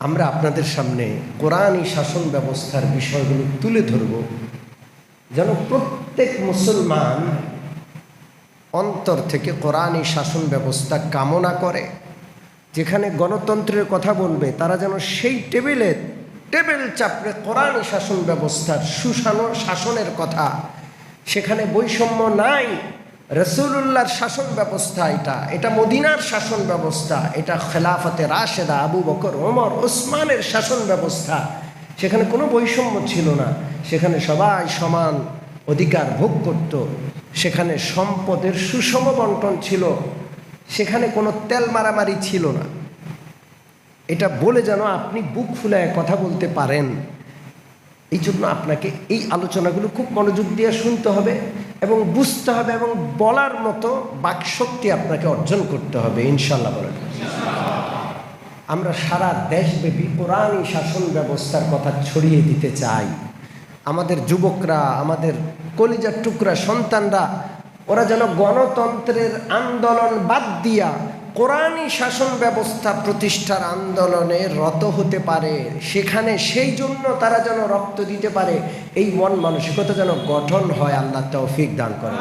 আমরা আপনাদের সামনে কোরআনই শাসন ব্যবস্থার বিষয়গুলো তুলে ধরব। যেন প্রত্যেক মুসলমান অন্তর থেকে কোরআনই শাসন ব্যবস্থা কামনা করে। যেখানে গণতন্ত্রের কথা বলবে, তারা যেন সেই টেবিলে, টেবিল চাপড়ে কোরআনই শাসন ব্যবস্থার সুশাসন শাসনের কথা, সেখানে বৈষম্য নাই রসুল্লাহর শাসন ব্যবস্থা এটা। এটা মদিনার শাসন ব্যবস্থা, এটা খেলাফতে রাশেদা, আবু বকর, ওমর, ওসমানের শাসন ব্যবস্থা। সেখানে কোনো বৈষম্য ছিল না। সেখানে সবাই সমান অধিকার ভোগ করত। সেখানে সম্পদের সুষম বন্টন ছিল। সেখানে কোনো তেল মারামারি ছিল না। এটা বলে যেন আপনি বুক ফুলায় কথা বলতে পারেন। এই জন্য আপনাকে এই আলোচনাগুলো খুব মনোযোগ দিয়ে শুনতে হবে এবং বুঝতে হবে এবং বলার মতো বাকশক্তি আপনাকে অর্জন করতে হবে ইনশাল্লাহ বলেন। আমরা সারা দেশব্যাপী কোরআনই শাসন ব্যবস্থার কথা ছড়িয়ে দিতে চাই। আমাদের যুবকরা, আমাদের কলিজার টুকরা, সন্তানরা, ওরা যেন গণতন্ত্রের আন্দোলন বাদ দিয়া কোরআনই শাসন ব্যবস্থা প্রতিষ্ঠার আন্দোলনে রত হতে পারে, সেখানে সেই জন্য তারা যেন রক্ত দিতে পারে, এই মন মানসিকতা যেন গঠন হয়, আল্লাহ তৌফিক দান করে